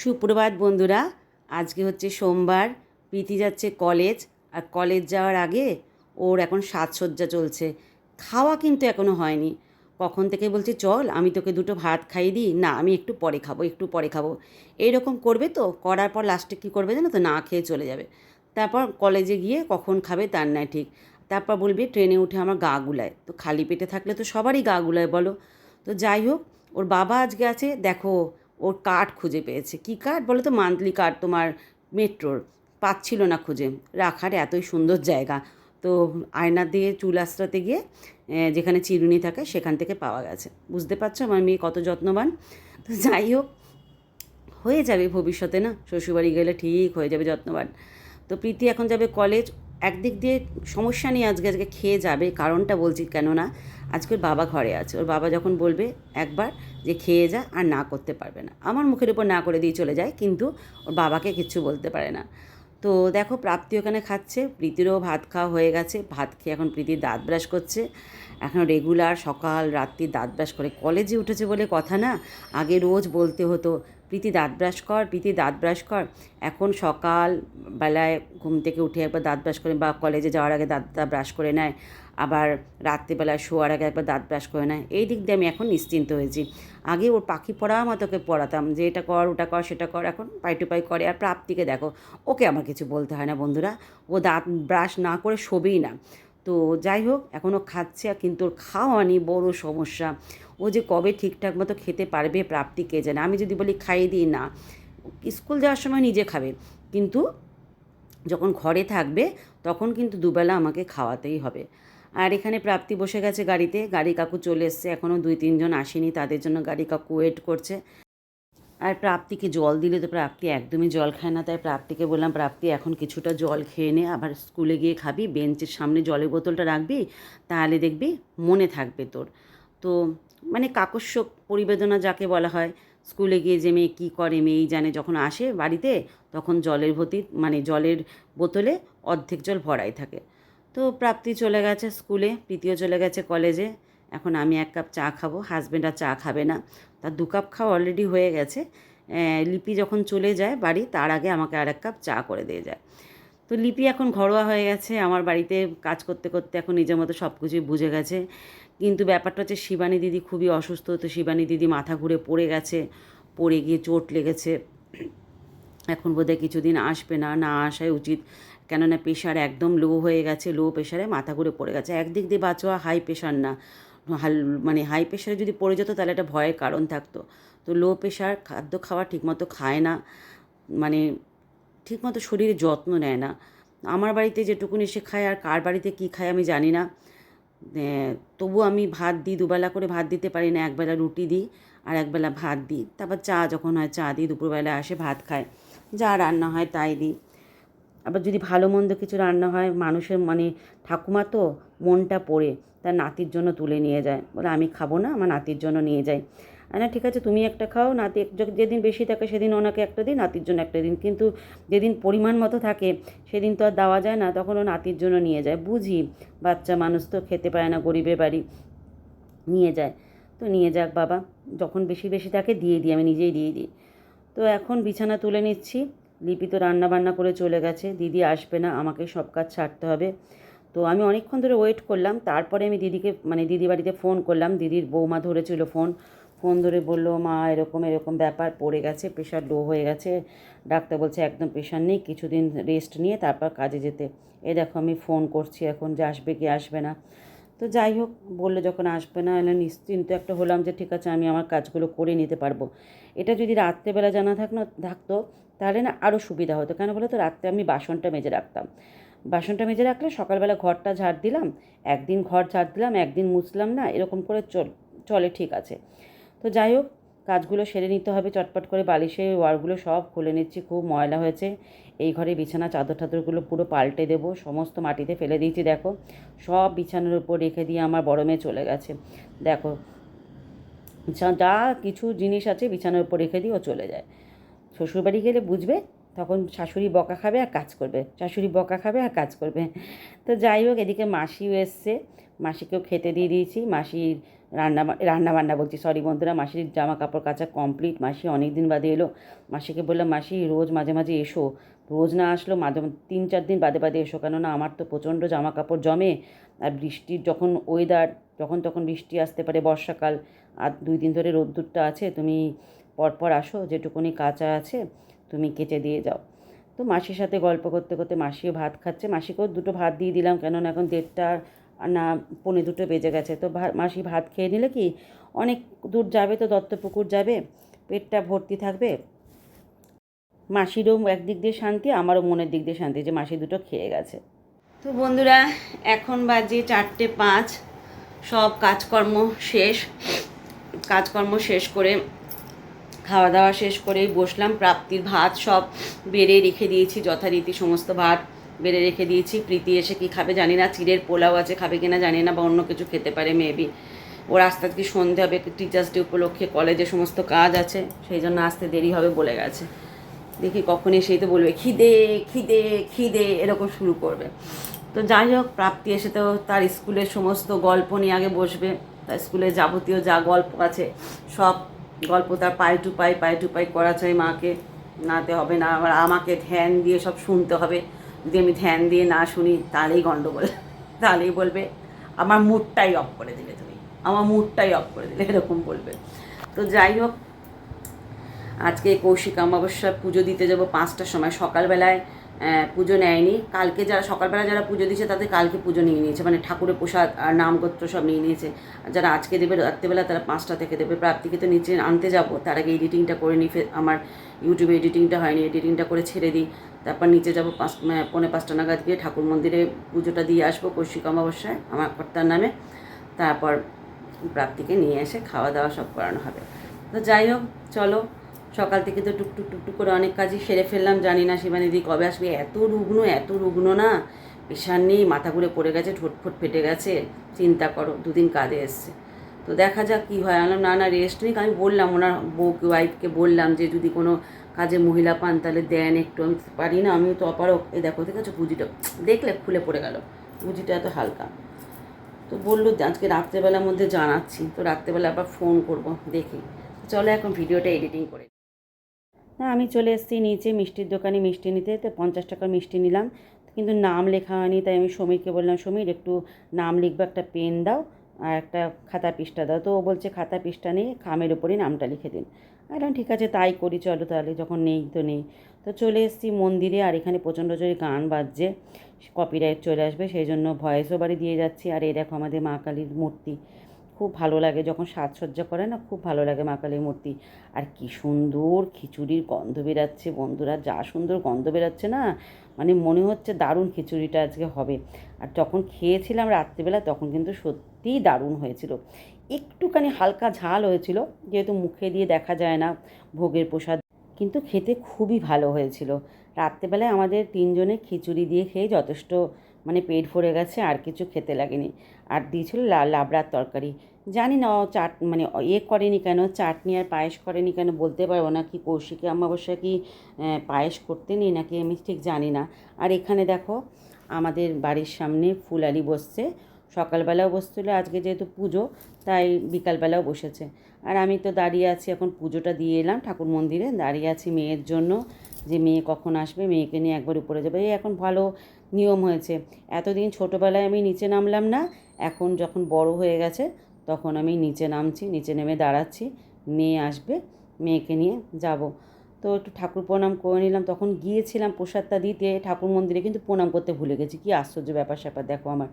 সুপ্রভাত বন্ধুরা, আজকে হচ্ছে সোমবার, প্রীতি যাচ্ছে কলেজ, আর কলেজ যাওয়ার আগে ওর এখন সাজসজ্জা চলছে। খাওয়া কিন্তু এখনও হয়নি। কখন থেকে বলছে, চল, আমি তোকে দুটো ভাত খাইয়ে দিই। না, আমি একটু পরে খাব, একটু পরে খাব। এইরকম করবে তো, করার পর লাস্টে কী করবে জানো তো, না খেয়ে চলে যাবে। তারপর কলেজে গিয়ে কখন খাবে তার নাই ঠিক। তারপর বলবে, ট্রেনে উঠে আমার গা গুলায়। তো খালি পেটে থাকলে তো সবারই গা গুলায় বলো। তো যাই হোক, ওর বাবা আজকে আছে, দেখো ওর কার্ড খুঁজে পেয়েছে। কী কার্ড? বলো তো মান্থলি কার্ড তোমার মেট্রোর পাচ্ছিল না খুঁজে। রাখার এতই সুন্দর জায়গা। তো আয়না দিয়ে চুল আশ্রাতে গিয়ে যেখানে চিরুনি থাকে সেখান থেকে পাওয়া গেছে। বুঝতে পারছ? আমার মেয়ে কত যত্নবান। তো যাই হোক, হয়ে যাবে ভবিষ্যতে না? শ্বশুরবাড়ি গেলে ঠিক হয়ে যাবে যত্নবান। তো প্রীতি এখন যাবে কলেজ একদিক দিয়ে সমস্যা নেই আজকে আজকে খেয়ে যাবে, কারণটা বলছি কেননা আজকে বাবা ঘরে আছে। ওর বাবা যখন বলবে একবার যে খেয়ে যা আর না করতে পারবে না। আমার মুখের উপর না করে দিয়ে চলে যায়, কিন্তু ওর বাবাকে কিচ্ছু বলতে পারে না। তো দেখো, প্রাপ্তি ওখানে খাচ্ছে, প্রীতিরও ভাত খাওয়া হয়ে গেছে। ভাত খেয়ে এখন প্রীতির দাঁত ব্রাশ করছে। এখন রেগুলার সকাল, রাত্রি দাঁত ব্রাশ করে। কলেজে উঠেছে বলে কথা না, আগে রোজ বলতে হতো প্রীতি দাঁত ব্রাশ কর, প্রীতি দাঁত ব্রাশ কর। এখন সকাল বেলায় ঘুম থেকে উঠে একবার দাঁত ব্রাশ করে বা কলেজে যাওয়ার আগে দাঁতটা ব্রাশ করে নেয়, আবার রাত্রিবেলায় শোয়ার আগে একবার দাঁত ব্রাশ করে নেয়। এই দিক দিয়ে আমি এখন নিশ্চিন্ত হয়েছি। আগে ওর পাখি পড়া মতোকে পড়াতাম, যে এটা কর, ওটা কর, সেটা কর, এখন পাই টু পাই করে। আর প্রাপ্তিকে দেখো, ওকে আমার কিছু বলতে হয় না বন্ধুরা। ও দাঁত ব্রাশ না করে শোবেই না। তো যাই হোক এখনও খাচ্ছে আর কিন্তু ওর খাওয়া নিয়ে বড় সমস্যা। ও যে কবে ঠিকঠাক মতো খেতে পারবে প্রাপ্তি কে জানে? আমি যদি বলি খাইয়ে দিই, না। স্কুল যাওয়ার সময় নিজে খাবে। কিন্তু যখন ঘরে থাকবে, তখন কিন্তু দুবেলা আমাকে খাওয়াতেই হবে। আর এখানে প্রাপ্তি বসে গেছে গাড়িতে। গাড়ি কাকু চলে এসছে। এখনও দুই তিনজন আসেনি। তাদের জন্য গাড়ি কাকু ওয়েট করছে। আর প্রাপ্তিকে জল দিলে তো প্রাপ্তি একদমই জল খায় না, তাই প্রাপ্তিকে বললাম, প্রাপ্তি, এখন কিছুটা জল খেয়ে নে, আবার স্কুলে গিয়ে খাবি, বেঞ্চের সামনে জলের বোতলটা রাখবি, তাহলে দেখবি মনে থাকবে তোর। তো মানে কাকস্যক পরিবেদনা যাকে বলা হয়, স্কুলে গিয়ে যে মেয়ে কী করে, মেয়েই জানে, যখন আসে বাড়িতে, তখন জলের ভর্তি মানে জলের বোতলে অর্ধেক জল ভরাই থাকে। তো প্রাপ্তি চলে গেছে স্কুলে, প্রীতিও চলে গেছে কলেজে এখন আমি এক কাপ চা খাব হাজব্যান্ড আর চা খাবে না। তার দু কাপ খাওয়া অলরেডি হয়ে গেছে। লিপি যখন চলে যায় বাড়ি, তার আগে আমাকে আর এক কাপ চা করে দিয়ে যায়। তো লিপি এখন ঘরোয়া হয়ে গেছে, আমার বাড়িতে কাজ করতে করতে এখন নিজের মতো সব কিছুই বুঝে গেছে। কিন্তু ব্যাপারটা হচ্ছে শিবানী দিদি খুবই অসুস্থ, তো শিবানী দিদি মাথা ঘুরে পড়ে গেছে, পড়ে গিয়ে চোট লেগেছে। এখন বোধহয় কিছুদিন আসবে না না আসাই উচিত। কেননা প্রেশার একদম লো হয়ে গেছে লো প্রেশারে মাথা ঘুরে পড়ে গেছে। একদিক দিয়ে বাঁচোয়া হাই প্রেশার না। হাল মানে হাই প্রেশারে যদি পড়ে যেত তাহলে একটা ভয়ের কারণ থাকতো। তো লো প্রেশার খাদ্য খাওয়া ঠিকমতো খায় না মানে ঠিকমতো শরীরে যত্ন নেয় না। আমার বাড়িতে যেটুকুনি সে খায় আর কার বাড়িতে কী খায় আমি জানি না। তবু আমি ভাত দিই, দুবেলা করে ভাত দিতে পারি না, একবেলা রুটি দিই আর একবেলা ভাত দিই। তারপর চা, যখন হয় চা দিই দুপুরবেলা আসে ভাত খায়। যা রান্না হয় তাই দিই। আবার যদি ভালো মন্দ কিছু রান্না হয়, মানুষের মানে ঠাকুমা তো মনটা পড়ে, তার নাতির জন্য তুলে নিয়ে যায়। বলে, আমি খাব না, আমার নাতির জন্য নিয়ে যাই। না, ঠিক আছে, তুমি একটা খাও। নাতি যেদিন বেশি থাকে সেদিন ওনাকে একটা দিন নাতির জন্য একটা দিন কিন্তু যেদিন পরিমাণ মতো থাকে, সেদিন তো আর দেওয়া যায় না, তখন ও নাতির জন্য নিয়ে যায়। বুঝি, বাচ্চা মানুষ তো খেতে পায় না, গরিবের বাড়ি নিয়ে যায়। তো নিয়ে যাক বাবা, যখন বেশি বেশি থাকে, দিয়ে দিই, আমি নিজেই দিয়ে দিই। তো এখন বিছানা তুলে নিচ্ছি। লিপি তো রান্না বান্না করে চলে গেছে। দিদি আসবে না, আমাকে সব কাজ ছাড়তে হবে। তো আমি অনেকক্ষণ ধরে ওয়েট করলাম। তারপরে আমি দিদিকে মানে দিদি বাড়িতে ফোন করলাম। দিদির বৌমা ধরেছিল ফোন ফোন ধরে বলল, মা, এরকম এরকম ব্যাপার পড়ে গেছে প্রেশার লো হয়ে গেছে। ডাক্তার বলছে একদম প্রেশার নেই, কিছুদিন রেস্ট নিয়ে তারপর কাজে যেতে। এ দেখো আমি ফোন করছি এখন, যে আসবে কি আসবে না। তো যাই হোক, বললে যখন আসবে না, এলে নিশ্চিন্ত একটা হলাম যে ঠিক আছে, আমি আমার কাজগুলো করে নিতে পারব। এটা যদি রাত্রেবেলা জানা থাকনো থাকতো, তাহলে না আরও সুবিধা হতো। কেন বলো তো রাত্রে আমি বাসনটা মেজে রাখতাম। বাসনটা মেজে রাখলে সকালবেলা ঘরটা ঝাড় দিলাম, একদিন ঘর ঝাড় দিলাম, একদিন মুছলাম না, এরকম করে চল, চলে ঠিক আছে। তো যাই হোক কাজগুলো সেরে নিতে হবে, চটপট করে বালিশে ওয়ারগুলো সব খুলে নিচ্ছি, খুব ময়লা হয়েছে। এই ঘরে বিছানা, চাদর টাদরগুলো পুরো পাল্টে দেবো, সমস্ত মাটিতে ফেলে দিয়েছি, দেখো। সব বিছানার উপর রেখে দিয়ে আমার বড় মেয়ে চলে গেছে। দেখো যা কিছু জিনিস আছে বিছানার উপর রেখে দিয়ে ও চলে যায়। শ্বশুরবাড়ি গেলে বুঝবে, তখন শাশুড়ি বকা খাবে আর কাজ করবে। শাশুড়ি বকা খাবে আর কাজ করবে। তো যাই হোক, এদিকে মাসিও এসছে। মাসিকেও খেতে দিয়ে দিয়েছি। মাসির রান্না রান্না বান্না বলছি সরি বন্ধুরা, মাসির জামা কাপড় কাচা কমপ্লিট মাসি অনেক দিন বাদে এলো। মাসিকে বললাম, মাসি, রোজ মাঝে মাঝে এসো। রোজ না আসলো, মাঝে তিন চার দিন বাদে বাদে এসো। কেননা আমার তো প্রচণ্ড জামা কাপড় জমে। আর বৃষ্টির যখন ওয়েদার যখন তখন বৃষ্টি আসতে পারে বর্ষাকাল, আর দুই দিন ধরে রোদ্দুরটা আছে, তুমি পরপর আসো, যেটুকুনি কাঁচা আছে, তুমি কেচে দিয়ে যাও। তো মাসির সাথে গল্প করতে করতে মাসিও ভাত খাচ্ছে। মাসিকেও দুটো ভাত দিয়ে দিলাম, কেননা এখন দেড়টা না, পৌনে দুটো বেজে গেছে। তো মাসি ভাত খেয়ে নিলে কি, অনেক দূর যাবে তো, দত্তপুকুর যাবে, পেটটা ভর্তি থাকবে। মাসিরও একদিক দিয়ে শান্তি, আমারও মনের দিক দিয়ে শান্তি, যে মাসি দুটো খেয়ে গেছে। তো বন্ধুরা, এখন বাজে চারটে পাঁচ, সব কাজকর্ম শেষ। কাজকর্ম শেষ করে, খাওয়া দাওয়া শেষ করেই বসলাম, প্রাপ্তির ভাত সব বেড়ে রেখে দিয়েছি, যথারীতি সমস্ত ভাত। বেড়ে রেখে দিয়েছি। প্রীতি এসে কি খাবে জানি না, চিড়ের পোলাও আছে, খাবে কিনা জানি না বা অন্য কিছু খেতে পারে মেবি ওর আস্তে আজকে সন্ধে হবে টিচার্স ডে উপলক্ষে কলেজে সমস্ত কাজ আছে, সেই জন্য আসতে দেরি হবে বলে গেছে। দেখি কখন এসেই তো বলবে, খিদে খিদে খিদে, এরকম শুরু করবে। তো যাই হোক, প্রাপ্তি এসে তো তার স্কুলের সমস্ত গল্প নিয়ে আগে বসবে। তার স্কুলে যাবতীয় যা গল্প আছে, সব গল্প তার পাই টু পাই পাই টু পাই করা চাই মাকে। নাতে হবে না, আবার আমাকে ধ্যান দিয়ে সব শুনতে হবে। যদি আমি ধ্যান দিয়ে না শুনি, তাহলেই গণ্ডগোল তাহলেই বলবে, আমার মুডটাই অফ করে দিলে তুমি। আমার মুডটাই অফ করে দিলে। এরকম বলবে। তো যাই হোক, আজকে কৌশিক অমাবস্যার পুজো দিতে যাব পাঁচটার সময়। সকালবেলায় পুজো নেয়নি। কালকে যারা, সকালবেলা যারা পুজো দিয়েছে, তাদের কালকে পুজো নিয়ে নিয়েছে। মানে ঠাকুরের প্রসাদ আর নামগোত্র সব নিয়ে নিয়েছে। যারা আজকে দেবে, রাত্রেবেলা তারা পাঁচটা থেকে দেবে। প্রাপ্তিকে তো নিচে আনতে যাব। তার আগে এডিটিংটা করে নিই। আমার ইউটিউবে এডিটিংটা হয়নি। এডিটিংটা করে ছেড়ে দিই। তারপর নিচে যাব পাঁচ আহ, পৌনে পাঁচটা নাগাদ গিয়ে ঠাকুর মন্দিরে পুজোটা দিয়ে আসব কৌশিক অমাবস্যায় আমার কর্তার নামে। তারপর প্রাপ্তিকে নিয়ে এসে খাওয়া দাওয়া সব করানো হবে। তো যাই হোক চলো সকাল থেকে তো টুকটুক টুকটুক করে অনেক কাজই সেরে ফেললাম জানি না শিবানিদি কবে আসবে এত রুগ্ন এত রুগ্ন না। পেশার নেই মাথা ঘুরে পড়ে গেছে ঠোঁটফোট ফেটে গেছে চিন্তা করো দুদিন কাজে এসছে। তো দেখা যাক কী হয় আনলাম না না রেস্ট নেই আমি বললাম ওনার বউকে ওয়াইফকে বললাম যে যদি কোনো কাজে মহিলা পান তাহলে দেন একটু, আমি পারি না, আমিও তো অপারক এই দেখো আছে, পুঁজিটা দেখলে খুলে পড়ে গেল। পুঁজিটা এত হালকা। তো বলল, আজকে রাত্রেবেলার মধ্যে জানাচ্ছি। তো রাত্রেবেলা আবার ফোন করব, দেখি। চলো এখন ভিডিওটা এডিটিং করে না, আমি চলে এসেছি নিচে মিষ্টির দোকানে মিষ্টি নিতে। তো পঞ্চাশ টাকার মিষ্টি নিলাম। কিন্তু নাম লেখা হয়নি, তাই আমি সমীরকে বললাম, সমীর, একটু নাম লিখবে, একটা পেন দাও আর একটা খাতা পৃষ্ঠা দাও। তো ও বলছে খাতা পৃষ্ঠা নেই, খামের উপরেই নামটা লিখে দিন। বললাম ঠিক আছে, তাই করি, চলো তাহলে, যখন নেই তো নেই। তো চলে এসেছি মন্দিরে, আর এখানে প্রচণ্ড জোরে গান বাজছে কপিরাইট চলে আসবে, সেই জন্য ভয়েসও বাড়ি দিয়ে যাচ্ছি। আর এই দেখো আমাদের মা কালীর মূর্তি, খুব ভালো লাগে, যখন সাজসজ্জা করে না, খুব ভালো লাগে মা কালীর মূর্তি। আর কি সুন্দর খিচুড়ির গন্ধ বেরাচ্ছে, বন্ধুরা, যা সুন্দর গন্ধ বেরাচ্ছে না মানে মনে হচ্ছে দারুণ খিচুড়িটা আজকে হবে। আর যখন খেয়েছিলাম রাত্রিবেলা, তখন কিন্তু সত্যিই দারুণ হয়েছিল। একটুখানি হালকা ঝাল হয়েছিল, যেহেতু মুখে দিয়ে দেখা যায় না ভোগের প্রসাদ। কিন্তু খেতে খুবই ভালো হয়েছিল। রাত্রেবেলায় আমাদের তিনজনে খিচুড়ি দিয়ে খেয়ে যথেষ্ট মানে পেট ভরে গেছে, আর কিছু খেতে লাগেনি। আর দিয়েছিল লাবড়ার তরকারি। জানি না চাট মানে এ করেনি কেন, চাটনি আর পায়েস করেনি কেন, বলতে পারব না। কি কৌশিকে অমাবস্যা কি পায়েস করতে নেই নাকি আমি ঠিক জানি না। আর এখানে দেখো, আমাদের বাড়ির সামনে ফুলালি বসছে। সকালবেলাও বসছিল, আজকে যেহেতু পুজো, তাই বিকালবেলাও বসেছে। আর আমি তো দাঁড়িয়ে আছি, এখন পুজোটা দিয়ে এলাম ঠাকুর মন্দিরে, দাঁড়িয়ে আছি মেয়ের জন্য, যে মেয়ে কখন আসবে, মেয়েকে নিয়ে একবার উপরে যাবে। এই এখন ভালো নিয়ম হয়েছে। এতদিন ছোটোবেলায় আমি নিচে নামলাম না, এখন যখন বড় হয়ে গেছে, তখন আমি নিচে নামছি, নিচে নেমে দাঁড়াচ্ছি, মেয়ে আসবে, মেয়েকে নিয়ে যাব। তো একটু ঠাকুর প্রণাম করে নিলাম। তখন গিয়েছিলাম প্রসাদটা দিতে ঠাকুর মন্দিরে, কিন্তু প্রণাম করতে ভুলে গেছি। কি আশ্চর্য ব্যাপার স্যাপার, দেখো আমার।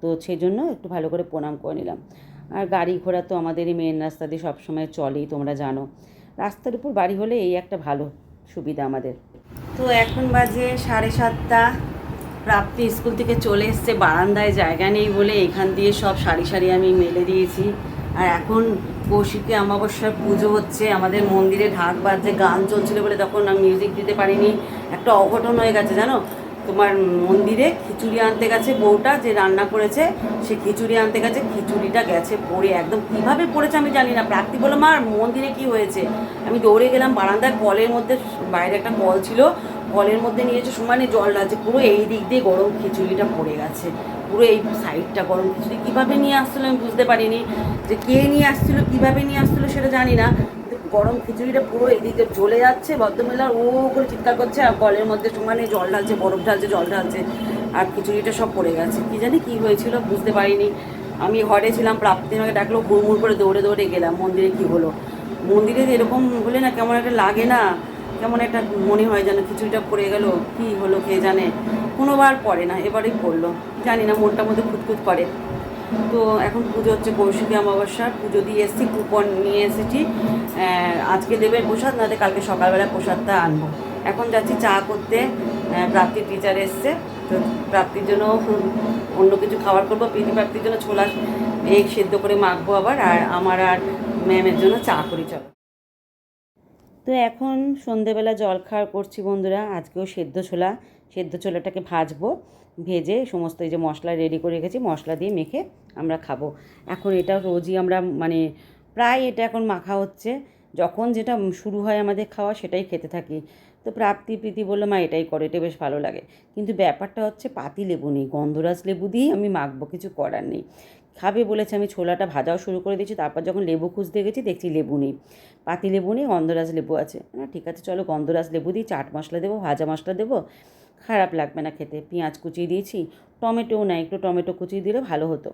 তো সেই জন্য একটু ভালো করে প্রণাম করে নিলাম। আর গাড়ি ঘোড়া তো আমাদের এই মেন রাস্তা দিয়ে সবসময় চলেই, তোমরা জানো। রাস্তার উপর বাড়ি হলে এই একটা ভালো সুবিধা আমাদের। তো এখন বাজে সাড়ে সাতটা। প্রাপ্তি স্কুল থেকে চলে এসছে, বারান্দায় জায়গা নেই বলে এখান দিয়ে সব সারি সারি আমি মেলে দিয়েছি। আর এখন কৌশিকে অমাবস্যার পুজো হচ্ছে, আমাদের মন্দিরে ঢাক বাজছে গান চলছিল বলে তখন আমি মিউজিক দিতে পারিনি। একটা অঘটন হয়ে গেছে জানো? তোমার মন্দিরে খিচুড়ি আনতে গেছে বউটা যে রান্না করেছে, সে খিচুড়ি আনতে গেছে, খিচুড়িটা গেছে পড়ে, একদম কীভাবে পড়েছে আমি জানি না। প্রাপ্তি বলল, মা, মন্দিরে কি হয়েছে? আমি দৌড়ে গেলাম বারান্দায় কলের মধ্যে, বাইরে একটা কল ছিল কলের মধ্যে নিয়েছে সমানে জল ঢালছে, পুরো এই দিক দিয়ে গরম খিচুড়িটা পড়ে গেছে। পুরো এই সাইডটা গরম খিচুড়ি। কীভাবে নিয়ে আসছিল আমি বুঝতে পারিনি, যে কে নিয়ে আসছিল, কীভাবে নিয়ে আসছিল সেটা জানি না। গরম খিচুড়িটা পুরো এদিকে জ্বলে যাচ্ছে, ভদ্রমহিলা ও করে চিৎকার করছে, আর কলের মধ্যে সমানে জল ঢালছে, বরফ ঢালছে, জল ঢালছে, আর খিচুড়িটা সব পড়ে গেছে। কী জানি কী হয়েছিল বুঝতে পারিনি। আমি ঘরে ছিলাম প্রাপ্তি আমাকে ডাকলো, হুড়মুড় করে দৌড়ে দৌড়ে গেলাম। মন্দিরে কী হলো? মন্দিরে এরকম হলে না কেমন একটা লাগে না। কেমন একটা মনে হয় যেন খিচুড়িটা পড়ে গেল, কি হলো কে জানে। কোনোবার পড়ে না, এবারেই পড়ল। জানি না, মনটার মধ্যে খুঁতখুত করে। তো এখন পুজো হচ্ছে কৌশিকী অমাবস্যার পুজো দিয়ে এসেছি কুপন নিয়ে এসেছি। আজকে দেবে প্রসাদ, নাহলে কালকে সকালবেলা প্রসাদটা আনব। এখন যাচ্ছি চা করতে প্রাপ্তির টিচার এসছে। তো প্রাপ্তির জন্য অন্য কিছু খাবার করব, প্রীতি প্রাপ্তির জন্য ছোলা এগ সেদ্ধ করে মাখবো আবার, আর আমার আর ম্যামের জন্য চা করি, চলো। তো এখন সন্ধেবেলা জল খাওয়ার করছি বন্ধুরা, আজকেও সেদ্ধ ছোলা। সেদ্ধ ছোলাটাকে ভাজবো, ভেজে সমস্ত এই যে মশলা রেডি করে রেখেছি, মশলা দিয়ে মেখে আমরা খাব। এখন এটা রোজই আমরা মানে প্রায় এটা এখন মাখা হচ্ছে। যখন যেটা শুরু হয় আমাদের খাওয়া সেটাই খেতে থাকি। তো প্রাপ্তি প্রীতি বলল, মা, এটাই করো, এটা বেশ ভালো লাগে। কিন্তু ব্যাপারটা হচ্ছে পাতি লেবু নেই, গন্ধরাজ লেবু দিয়েই আমি মাখবো, কিছু করার নেই। খাবে বলেছে, আমি ছোলাটা ভাজাও শুরু করে দিয়েছি, তারপর যখন লেবু খুঁজতে গেছি, দেখছি লেবু নেই। পাতি লেবু নেই, গন্ধরাজ লেবু আছে। না ঠিক আছে, চলো গন্ধরাজ লেবু দিই, চাট মশলা দেবো, ভাজা মশলা দেবো, খারাপ লাগবে না খেতে। পেঁয়াজ কুচিয়ে দিয়েছি, টমেটোও নাই একটু টমেটো কুচিয়ে দিলে ভালো হতো।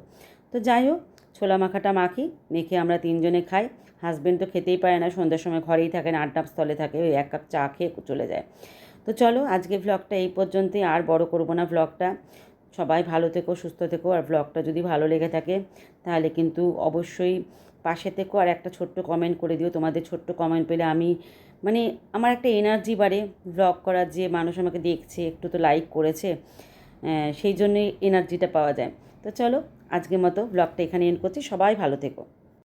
তো যাই হোক, ছোলা মাখাটা মাখি, মেখে আমরা তিনজনে খাই। হাজব্যান্ড তো খেতেই পারে না, সন্ধ্যার সময় ঘরেই থাকে না, আড্ডা স্থলে থাকে, ওই এক কাপ চা খেয়ে চলে যায়। তো চলো আজকে ভ্লগটা এই পর্যন্তই, আর বড় করব না ভ্লগটা সবাই ভালো থেকো, সুস্থ থেকো। আর ব্লগটা যদি ভালো লেগে থাকে, তাহলে কিন্তু অবশ্যই পাশে থেকো। আর একটা ছোট্ট কমেন্ট করে দিও। তোমাদের ছোট্ট কমেন্ট পেলে আমি মানে আমার একটা এনার্জি বাড়ে ব্লগ করার যে মানুষ আমাকে দেখছে, একটু তো লাইক করেছে সেই জন্যই এনার্জিটা পাওয়া যায়। তো চলো, আজকের মতো ব্লগটা এখানে এন্ড করছি। সবাই ভালো থেকো।